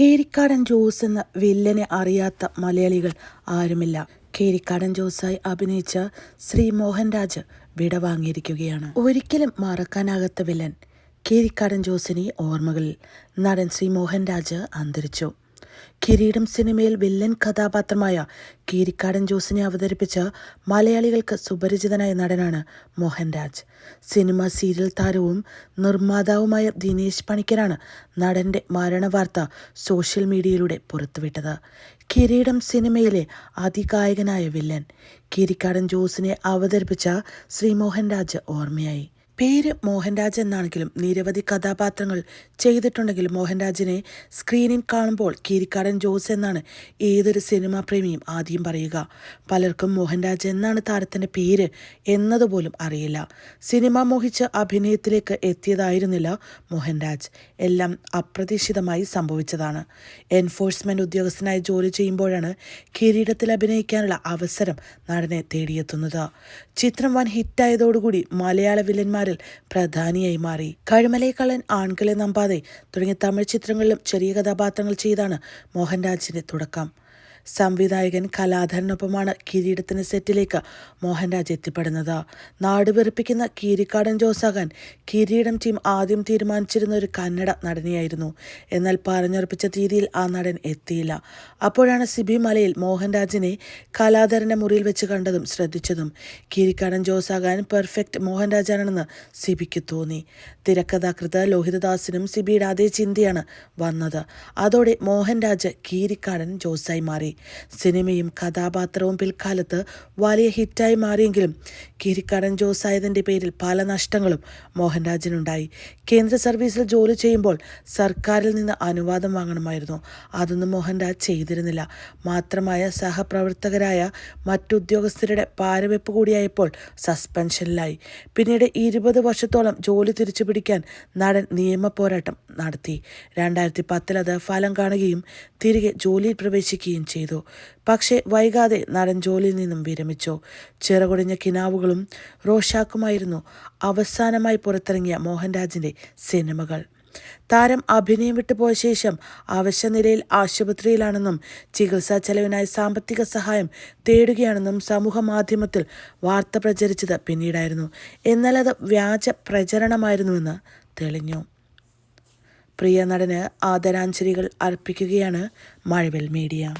കേരിക്കാടൻ ജോസ് എന്ന വില്ലനെ അറിയാത്ത മലയാളികൾ ആരുമില്ല. കേരിക്കാടൻ ജോസായി അഭിനയിച്ച ശ്രീ മോഹൻരാജ് വിട വാങ്ങിയിരിക്കുകയാണ്. ഒരിക്കലും മറക്കാനാകാത്ത വില്ലൻ കേരിക്കാടൻ ജോസിനെ ഓർമ്മകളിൽ നടൻ ശ്രീ മോഹൻരാജ് അന്തരിച്ചു. കിരീടം സിനിമയിൽ വില്ലൻ കഥാപാത്രമായ കീരിക്കാടൻ ജോസിനെ അവതരിപ്പിച്ച മലയാളികൾക്ക് സുപരിചിതനായ നടനാണ് മോഹൻരാജ്. സിനിമ സീരിയൽ താരവും നിർമ്മാതാവുമായ ദിനേശ് പണിക്കരാണ് നടന്റെ മരണവാർത്ത സോഷ്യൽ മീഡിയയിലൂടെ പുറത്തുവിട്ടത്. കിരീടം സിനിമയിലെ അതികായകനായ വില്ലൻ കീരിക്കാടൻ ജോസിനെ അവതരിപ്പിച്ച ശ്രീ മോഹൻരാജ് ഓർമ്മയായി. പേര് മോഹൻരാജ് എന്നാണെങ്കിലും നിരവധി കഥാപാത്രങ്ങൾ ചെയ്തിട്ടുണ്ടെങ്കിലും മോഹൻരാജിനെ സ്ക്രീനിൽ കാണുമ്പോൾ കീരിക്കാടൻ ജോസ് എന്നാണ് ഏതൊരു സിനിമാ പ്രേമിയും ആദ്യം പറയുക. പലർക്കും മോഹൻരാജ് എന്നാണ് താരത്തിന്റെ പേര് എന്നതുപോലും അറിയില്ല. സിനിമ മോഹിച്ച് അഭിനയത്തിലേക്ക് എത്തിയതായിരുന്നില്ല മോഹൻരാജ്. എല്ലാം അപ്രതീക്ഷിതമായി സംഭവിച്ചതാണ്. എൻഫോഴ്സ്മെന്റ് ഉദ്യോഗസ്ഥനായി ജോലി ചെയ്യുമ്പോഴാണ് കിരീടത്തിൽ അഭിനയിക്കാനുള്ള അവസരം നടനെ തേടിയെത്തുന്നത്. ചിത്രം വൻ ഹിറ്റായതോടുകൂടി മലയാള വില്ലന്മാർ നടന്മാരിൽ പ്രധാനിയായി മാറി. കഴുമലൈക്കള്ളൻ ആൺകളെ നമ്പാതെ തുടങ്ങിയ തമിഴ് ചിത്രങ്ങളിലും ചെറിയ കഥാപാത്രങ്ങൾ ചെയ്താണ് മോഹൻരാജിന്റെ തുടക്കം. സംവിധായകൻ കലാധരനൊപ്പമാണ് കിരീടത്തിന് സെറ്റിലേക്ക് മോഹൻരാജ് എത്തിപ്പെടുന്നത്. നാട് വെറുപ്പിക്കുന്ന കീരിക്കാടൻ ജോസാകാൻ കിരീടം ടീം ആദ്യം തീരുമാനിച്ചിരുന്ന ഒരു കന്നഡ നടനെയായിരുന്നു. എന്നാൽ പറഞ്ഞുറപ്പിച്ച തീയതിയിൽ ആ നടൻ എത്തിയില്ല. അപ്പോഴാണ് സിബി മലയിൽ മോഹൻരാജിനെ കലാധരന്റെ മുറിയിൽ വെച്ച് കണ്ടതും ശ്രദ്ധിച്ചതും. കീരിക്കാടൻ ജോസാകാൻ പെർഫെക്റ്റ് മോഹൻരാജാണെന്ന് സിബിക്ക് തോന്നി. തിരക്കഥാകൃത്ത് ലോഹിതദാസിനും സിബിയുടെ അതേ ചിന്തയാണ് വന്നത്. അതോടെ മോഹൻരാജ് കീരിക്കാടൻ ജോസായി മാറി. സിനിമയും കഥാപാത്രവും പിൽക്കാലത്ത് വലിയ ഹിറ്റായി മാറിയെങ്കിലും കിരിക്കടൻ ജോസായതിന്റെ പേരിൽ പല നഷ്ടങ്ങളും മോഹൻരാജിനുണ്ടായി. കേന്ദ്ര സർവീസിൽ ജോലി ചെയ്യുമ്പോൾ സർക്കാരിൽ നിന്ന് അനുവാദം വാങ്ങണമായിരുന്നു. അതൊന്നും മോഹൻരാജ് ചെയ്തിരുന്നില്ല. മാത്രമായ സഹപ്രവർത്തകരായ മറ്റുദ്യോഗസ്ഥരുടെ പാരവെപ്പ് കൂടിയായപ്പോൾ സസ്പെൻഷനിലായി. പിന്നീട് ഇരുപത് വർഷത്തോളം ജോലി തിരിച്ചു പിടിക്കാൻ നടൻ നിയമ പോരാട്ടം നടത്തി. രണ്ടായിരത്തി പത്തിൽ അത് ഫലം കാണുകയും തിരികെ ജോലിയിൽ പ്രവേശിക്കുകയും ചെയ്തു. ചെയ്തു. പക്ഷേ വൈകാതെ നടൻ ജോലിയിൽ നിന്നും വിരമിച്ചു. ചിറകൊടിഞ്ഞ കിനാവുകളും റോഷാക്കുമായിരുന്നു അവസാനമായി പുറത്തിറങ്ങിയ മോഹൻരാജിന്റെ സിനിമകൾ. താരം അഭിനയം വിട്ടുപോയ ശേഷം അവശ്യ നിലയിൽ ആശുപത്രിയിലാണെന്നും ചികിത്സാ ചെലവിനായി സാമ്പത്തിക സഹായം തേടുകയാണെന്നും സമൂഹ മാധ്യമത്തിൽ വാർത്ത പ്രചരിച്ചത് പിന്നീടായിരുന്നു. എന്നാൽ അത് വ്യാജ പ്രചരണമായിരുന്നുവെന്ന് തെളിഞ്ഞു. പ്രിയ നടന് ആദരാഞ്ജലികൾ അർപ്പിക്കുകയാണ് മഴവിൽ മീഡിയ.